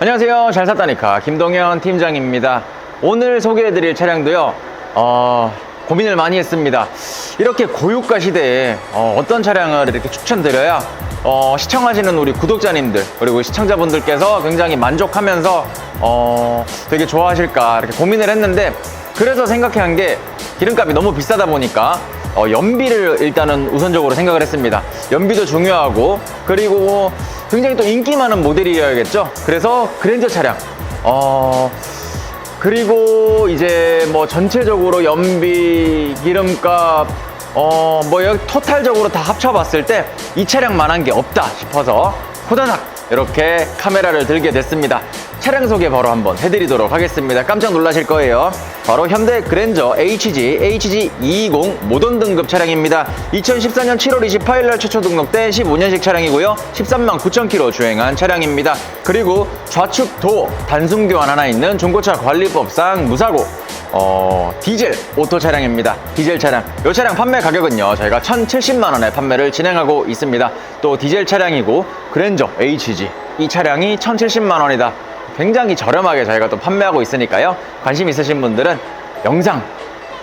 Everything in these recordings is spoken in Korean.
안녕하세요. 잘 샀다니까 김동현 팀장입니다. 오늘 소개해드릴 차량도요. 어, 고민을 많이 했습니다. 이렇게 고유가 시대에 어, 떤 차량을 이렇게 추천드려야 어, 시청하시는 우리 구독자님들 그리고 시청자분들께서 굉장히 만족하면서 어, 되게 좋아하실까 이렇게 고민을 했는데 그래서 생각한 게 기름값이 너무 비싸다 보니까 어, 연비를 일단은 우선적으로 생각을 했습니다. 연비도 중요하고 그리고 굉장히 또 인기 많은 모델이어야겠죠. 그래서 그랜저 차량. 어, 그리고 이제 뭐 전체적으로 연비, 기름값, 어, 뭐 여기 토탈적으로 다 합쳐봤을 때 이 차량만한 게 없다 싶어서 호다닥 이렇게 카메라를 들게 됐습니다. 차량 소개 바로 한번 해드리도록 하겠습니다. 깜짝 놀라실 거예요. 바로 현대 그랜저 HG, HG220 모던 등급 차량입니다. 2014년 7월 28일 날 최초 등록된 15년식 차량이고요. 13만 9천 킬로 주행한 차량입니다. 그리고 좌측 도 단순 교환 하나 있는 중고차 관리법상 무사고 어, 디젤 오토 차량입니다. 디젤 차량. 이 차량 판매 가격은요, 저희가 1,070만 원에 판매를 진행하고 있습니다. 또 디젤 차량이고 그랜저 HG 이 차량이 1,070만 원이다. 굉장히 저렴하게 저희가 또 판매하고 있으니까요. 관심 있으신 분들은 영상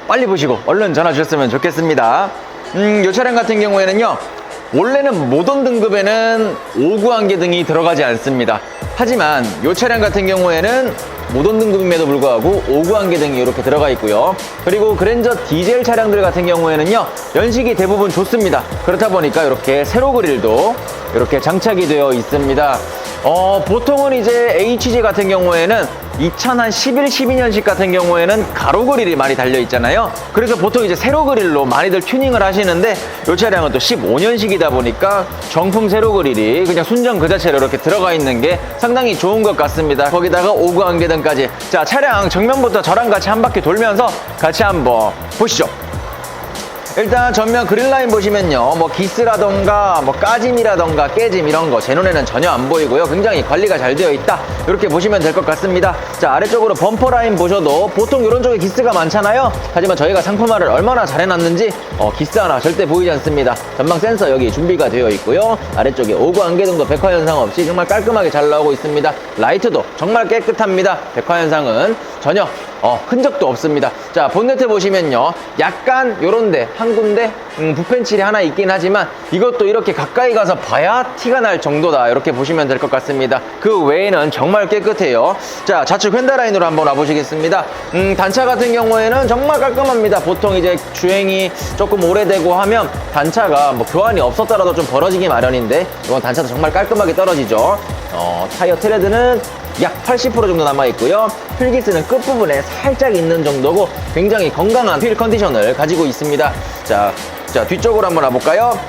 빨리 보시고 얼른 전화 주셨으면 좋겠습니다. 음, 이 차량 같은 경우에는요. 원래는 모던 등급에는 5구 안개 등이 들어가지 않습니다. 하지만 이 차량 같은 경우에는 모던 등급임에도 불구하고 5구 안개 등이 이렇게 들어가 있고요. 그리고 그랜저 디젤 차량들 같은 경우에는요. 연식이 대부분 좋습니다. 그렇다 보니까 이렇게 세로 그릴도 이렇게 장착이 되어 있습니다. 어, 보통은 이제 HG 같은 경우에는 2011, 12년식 같은 경우에는 가로 그릴이 많이 달려 있잖아요. 그래서 보통 이제 세로 그릴로 많이들 튜닝을 하시는데 이 차량은 또 15년식이다 보니까 정품 세로 그릴이 그냥 순정 그 자체로 이렇게 들어가 있는 게 상당히 좋은 것 같습니다. 거기다가 오구 안개등까지. 자, 차량 정면부터 저랑 같이 한 바퀴 돌면서 같이 한번 보시죠. 일단 전면 그릴라인 보시면요. 뭐 기스라던가 뭐 까짐이라던가 깨짐 이런 거 제 눈에는 전혀 안 보이고요. 굉장히 관리가 잘 되어 있다. 이렇게 보시면 될 것 같습니다. 자 아래쪽으로 범퍼 라인 보셔도 보통 이런 쪽에 기스가 많잖아요. 하지만 저희가 상품화를 얼마나 잘 해놨는지 어, 기스 하나 절대 보이지 않습니다. 전방 센서 여기 준비가 되어 있고요. 아래쪽에 오구 안개등도 백화 현상 없이 정말 깔끔하게 잘 나오고 있습니다. 라이트도 정말 깨끗합니다. 백화 현상은 전혀 어, 흔적도 없습니다. 자, 본네트 보시면요. 약간 요런데, 한 군데, 음, 부펜칠이 하나 있긴 하지만 이것도 이렇게 가까이 가서 봐야 티가 날 정도다. 이렇게 보시면 될 것 같습니다. 그 외에는 정말 깨끗해요. 자, 좌측 휀다 라인으로 한번 와보시겠습니다. 음, 단차 같은 경우에는 정말 깔끔합니다. 보통 이제 주행이 조금 오래되고 하면 단차가 뭐 교환이 없었더라도 좀 벌어지기 마련인데 이건 단차도 정말 깔끔하게 떨어지죠. 어, 타이어 트레드는 약 80% 정도 남아 있고요. 필기스는 끝부분에 살짝 있는 정도고 굉장히 건강한 휠 컨디션을 가지고 있습니다. 자, 자 뒤쪽으로 한번 와볼까요?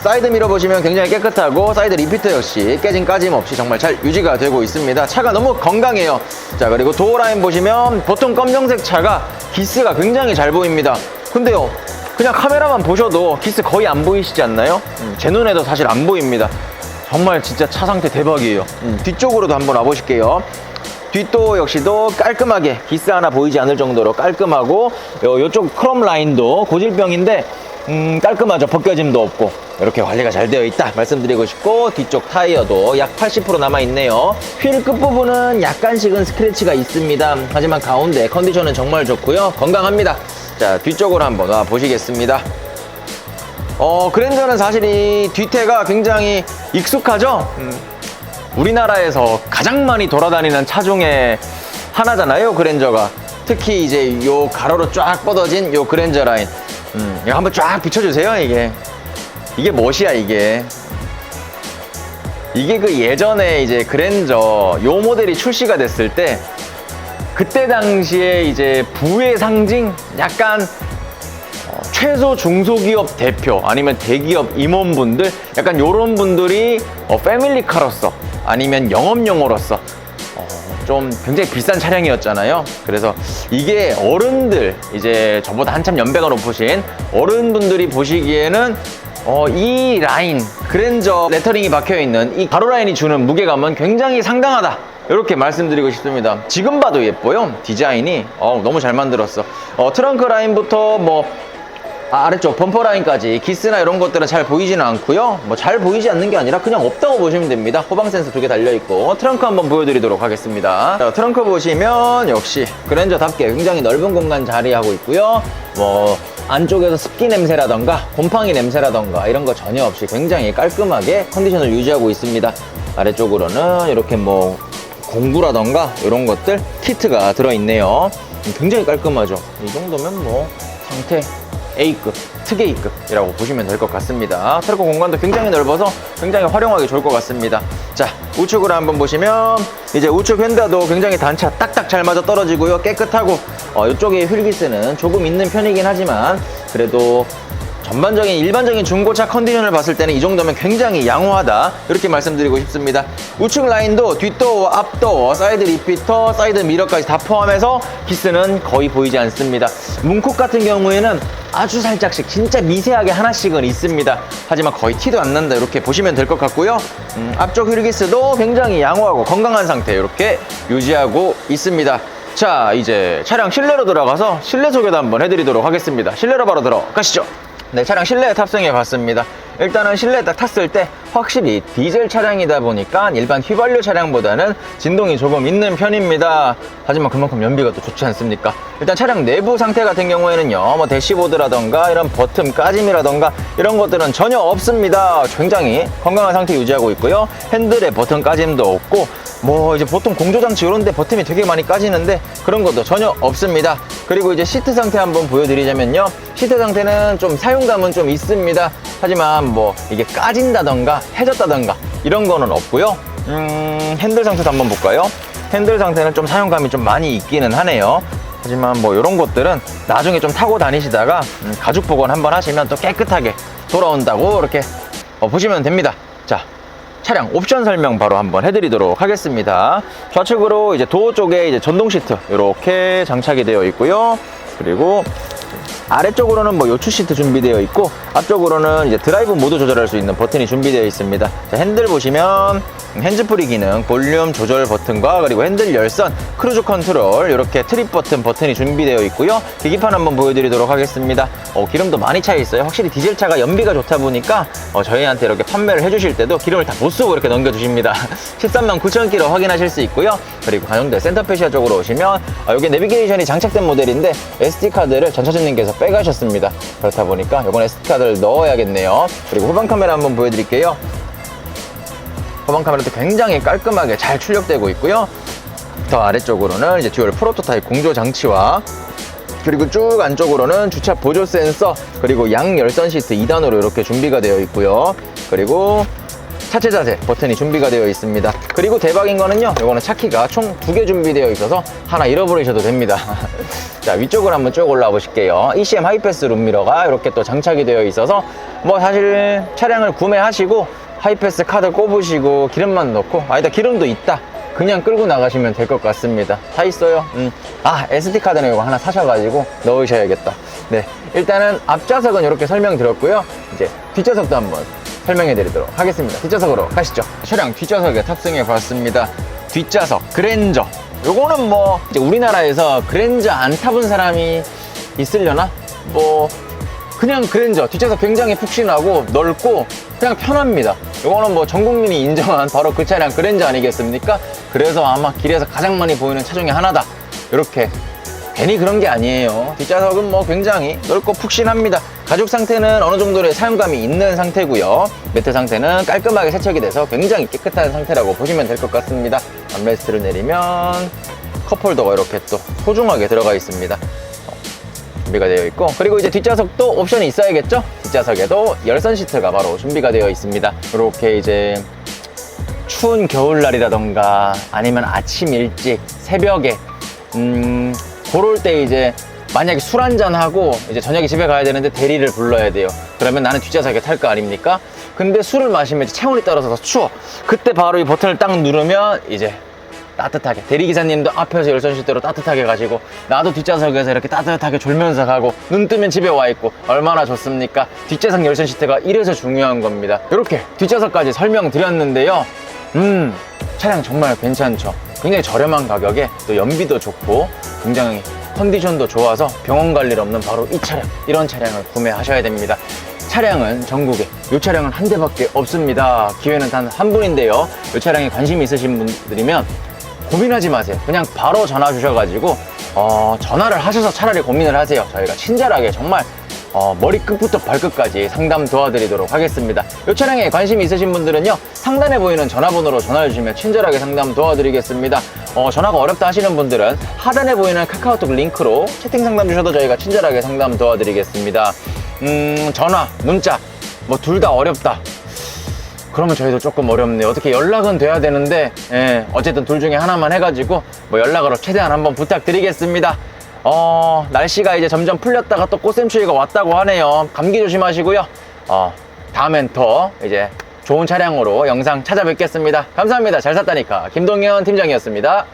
사이드 미러 보시면 굉장히 깨끗하고 사이드 리피터 역시 깨진 까짐 없이 정말 잘 유지가 되고 있습니다. 차가 너무 건강해요. 자 그리고 도어 라인 보시면 보통 검정색 차가 기스가 굉장히 잘 보입니다. 근데요 그냥 카메라만 보셔도 기스 거의 안 보이시지 않나요? 음, 제 눈에도 사실 안 보입니다. 정말 진짜 차 상태 대박이에요. 음, 뒤쪽으로도 한번 와보실게요. 뒷도 역시도 깔끔하게 기스 하나 보이지 않을 정도로 깔끔하고 요, 요쪽 크롬 라인도 고질병인데 음, 깔끔하죠. 벗겨짐도 없고 이렇게 관리가 잘 되어 있다 말씀드리고 싶고 뒤쪽 타이어도 약 80% 남아 있네요. 휠 끝부분은 약간씩은 스크래치가 있습니다. 하지만 가운데 컨디션은 정말 좋고요. 건강합니다. 자 뒤쪽으로 한번 와 보시겠습니다. 어, 그랜저는 사실 이 뒤태가 굉장히 익숙하죠? 음, 우리나라에서 가장 많이 돌아다니는 차 중에 하나잖아요, 그랜저가. 특히 이제 요 가로로 쫙 뻗어진 요 그랜저 라인. 음, 이거 한번 쫙 비춰주세요, 이게. 이게 멋이야, 이게. 이게 그 예전에 이제 그랜저 요 모델이 출시가 됐을 때 그때 당시에 이제 부의 상징? 약간 어, 최소 중소기업 대표 아니면 대기업 임원분들 약간 요런 분들이 어, 패밀리카로서 아니면 영업용으로서 어, 좀 굉장히 비싼 차량이었잖아요. 그래서 이게 어른들 이제 저보다 한참 연배가 높으신 어른분들이 보시기에는 어, 이 라인 그랜저 레터링이 박혀 있는 이 가로 라인이 주는 무게감은 굉장히 상당하다. 이렇게 말씀드리고 싶습니다. 지금 봐도 예뻐요. 디자인이 어, 너무 잘 만들었어. 어, 트렁크 라인부터 뭐 아, 아래쪽 범퍼 라인까지 기스나 이런 것들은 잘 보이지는 않고요. 뭐 잘 보이지 않는 게 아니라 그냥 없다고 보시면 됩니다. 호방 센서 두 개 달려 있고 트렁크 한번 보여드리도록 하겠습니다. 자, 트렁크 보시면 역시 그랜저답게 굉장히 넓은 공간 자리하고 있고요. 뭐 안쪽에서 습기 냄새라던가 곰팡이 냄새라던가 이런 거 전혀 없이 굉장히 깔끔하게 컨디션을 유지하고 있습니다. 아래쪽으로는 이렇게 뭐 공구라던가 이런 것들 키트가 들어있네요. 굉장히 깔끔하죠. 이 정도면 뭐 상태 A급, 특 A급이라고 보시면 될 것 같습니다. 트럭 공간도 굉장히 넓어서 굉장히 활용하기 좋을 것 같습니다. 자, 우측으로 한번 보시면 이제 우측 휀다도 굉장히 단차 딱딱 잘 맞아 떨어지고요. 깨끗하고 어, 이쪽에 휠기스는 조금 있는 편이긴 하지만 그래도 전반적인 일반적인 중고차 컨디션을 봤을 때는 이 정도면 굉장히 양호하다. 이렇게 말씀드리고 싶습니다. 우측 라인도 뒷도어, 앞도어, 사이드 리피터, 사이드 미러까지 다 포함해서 기스는 거의 보이지 않습니다. 문콕 같은 경우에는 아주 살짝씩 진짜 미세하게 하나씩은 있습니다. 하지만 거의 티도 안 난다. 이렇게 보시면 될 것 같고요. 음, 앞쪽 휠기스도 굉장히 양호하고 건강한 상태 이렇게 유지하고 있습니다. 자 이제 차량 실내로 들어가서 실내 소개도 한번 해드리도록 하겠습니다. 실내로 바로 들어가시죠 네, 차량 실내에 탑승해 봤습니다. 일단은 실내에 딱 탔을 때 확실히 디젤 차량이다 보니까 일반 휘발유 차량보다는 진동이 조금 있는 편입니다. 하지만 그만큼 연비가 또 좋지 않습니까? 일단 차량 내부 상태 같은 경우에는요, 뭐 대시보드라던가 이런 버튼 까짐이라던가 이런 것들은 전혀 없습니다. 굉장히 건강한 상태 유지하고 있고요. 핸들에 버튼 까짐도 없고 뭐 이제 보통 공조장치 이런 데 버튼이 되게 많이 까지는데 그런 것도 전혀 없습니다. 그리고 이제 시트 상태 한번 보여드리자면요. 시트 상태는 좀 사용감은 좀 있습니다. 하지만 뭐 이게 까진다던가 해졌다던가 이런 거는 없고요. 음, 핸들 상태도 한번 볼까요? 핸들 상태는 좀 사용감이 좀 많이 있기는 하네요. 하지만 뭐 이런 것들은 나중에 좀 타고 다니시다가 음, 가죽 복원 한번 하시면 또 깨끗하게 돌아온다고 이렇게 어, 보시면 됩니다. 자, 차량 옵션 설명 바로 한번 해드리도록 하겠습니다. 좌측으로 이제 도어 쪽에 이제 전동 시트 이렇게 장착이 되어 있고요. 그리고 아래쪽으로는 뭐 요추 시트 준비되어 있고 앞쪽으로는 이제 드라이브 모드 조절할 수 있는 버튼이 준비되어 있습니다. 자, 핸들 보시면 핸즈프리 기능, 볼륨 조절 버튼과 그리고 핸들 열선, 크루즈 컨트롤 이렇게 트립 버튼 버튼이 준비되어 있고요. 계기판 한번 보여드리도록 하겠습니다. 어, 기름도 많이 차 있어요. 확실히 디젤 차가 연비가 좋다 보니까 어, 저희한테 이렇게 판매를 해주실 때도 기름을 다 못 쓰고 이렇게 넘겨주십니다. 13만 9천 킬로 확인하실 수 있고요. 그리고 관용대 센터페시아 쪽으로 오시면 어, 이게 내비게이션이 장착된 모델인데 SD 카드를 전차주님께서 빼가셨습니다. 그렇다 보니까 이번 SD 카드를 넣어야겠네요. 그리고 후방 카메라 한번 보여드릴게요. 후방 카메라도 굉장히 깔끔하게 잘 출력되고 있고요. 더 아래쪽으로는 이제 듀얼 프로토타입 공조 장치와 그리고 쭉 안쪽으로는 주차 보조 센서 그리고 양 열선 시트 2단으로 이렇게 준비가 되어 있고요. 그리고 차체 자세 버튼이 준비가 되어 있습니다. 그리고 대박인 거는요. 이거는 차키가 총 두 개 준비되어 있어서 하나 잃어버리셔도 됩니다. 자 위쪽으로 한번 쭉 올라와 보실게요. ECM 하이패스 룸미러가 이렇게 또 장착이 되어 있어서 뭐 사실 차량을 구매하시고 하이패스 카드 꼽으시고 기름만 넣고 아니다 기름도 있다. 그냥 끌고 나가시면 될 것 같습니다. 다 있어요. 음. 아 SD카드는 이거 하나 사셔가지고 넣으셔야겠다. 네. 일단은 앞좌석은 이렇게 설명드렸고요. 이제 뒷좌석도 한번 설명해 드리도록 하겠습니다. 뒷좌석으로 가시죠. 차량 뒷좌석에 탑승해 봤습니다. 뒷좌석 그랜저. 요거는 뭐 이제 우리나라에서 그랜저 안 타본 사람이 있으려나? 뭐 그냥 그랜저. 뒷좌석 굉장히 푹신하고 넓고 그냥 편합니다 이거는 뭐 전 국민이 인정한 바로 그 차량 그랜저 아니겠습니까? 그래서 아마 길에서 가장 많이 보이는 차 중에 하나다. 이렇게 괜히 그런 게 아니에요. 뒷좌석은 뭐 굉장히 넓고 푹신합니다. 가죽 상태는 어느 정도의 사용감이 있는 상태고요. 매트 상태는 깔끔하게 세척이 돼서 굉장히 깨끗한 상태라고 보시면 될 것 같습니다. 암레스트를 내리면 컵홀더가 이렇게 또 소중하게 들어가 있습니다 준비가 되어 있고 그리고 이제 뒷좌석도 옵션이 있어야겠죠? 뒷좌석에도 열선 시트가 바로 준비가 되어 있습니다. 이렇게 이제 추운 겨울날이라던가 아니면 아침 일찍 새벽에 음 그럴 때 이제 만약에 술 한잔 하고 이제 저녁에 집에 가야 되는데 대리를 불러야 돼요. 그러면 나는 뒷좌석에 탈 거 아닙니까? 근데 술을 마시면 이제 체온이 떨어져서 추워. 그때 바로 이 버튼을 딱 누르면 이제 따뜻하게. 대리기사님도 앞에서 열선 시대로 따뜻하게 가시고 나도 뒷좌석에서 이렇게 따뜻하게 졸면서 가고 눈 뜨면 집에 와 있고 얼마나 좋습니까? 뒷좌석 열선 시트가 이래서 중요한 겁니다. 이렇게 뒷좌석까지 설명드렸는데요. 음 차량 정말 괜찮죠? 굉장히 저렴한 가격에 또 연비도 좋고 굉장히 컨디션도 좋아서 병원 갈 일 없는 바로 이 차량 이런 차량을 구매하셔야 됩니다. 차량은 전국에 이 차량은 한 대밖에 없습니다. 기회는 단 한 분인데요. 이 차량에 관심이 있으신 분들이면 고민하지 마세요 그냥 바로 전화 주셔가지고 어, 전화를 하셔서 차라리 고민을 하세요 저희가 친절하게 정말 어, 머리끝부터 발끝까지 상담 도와드리도록 하겠습니다. 이 차량에 관심이 있으신 분들은요, 상단에 보이는 전화번호로 전화를 주시면 친절하게 상담 도와드리겠습니다. 어, 전화가 어렵다 하시는 분들은 하단에 보이는 카카오톡 링크로 채팅 상담 주셔도 저희가 친절하게 상담 도와드리겠습니다. 음, 전화, 문자, 뭐 둘 다 어렵다. 그러면 저희도 조금 어렵네요. 어떻게 연락은 돼야 되는데, 예, 어쨌든 둘 중에 하나만 해가지고, 뭐 연락으로 최대한 한번 부탁드리겠습니다. 어, 날씨가 이제 점점 풀렸다가 또 꽃샘추위가 왔다고 하네요. 감기 조심하시고요. 어, 다음엔 더 이제 좋은 차량으로 영상 찾아뵙겠습니다. 감사합니다. 잘 샀다니까. 김동현 팀장이었습니다.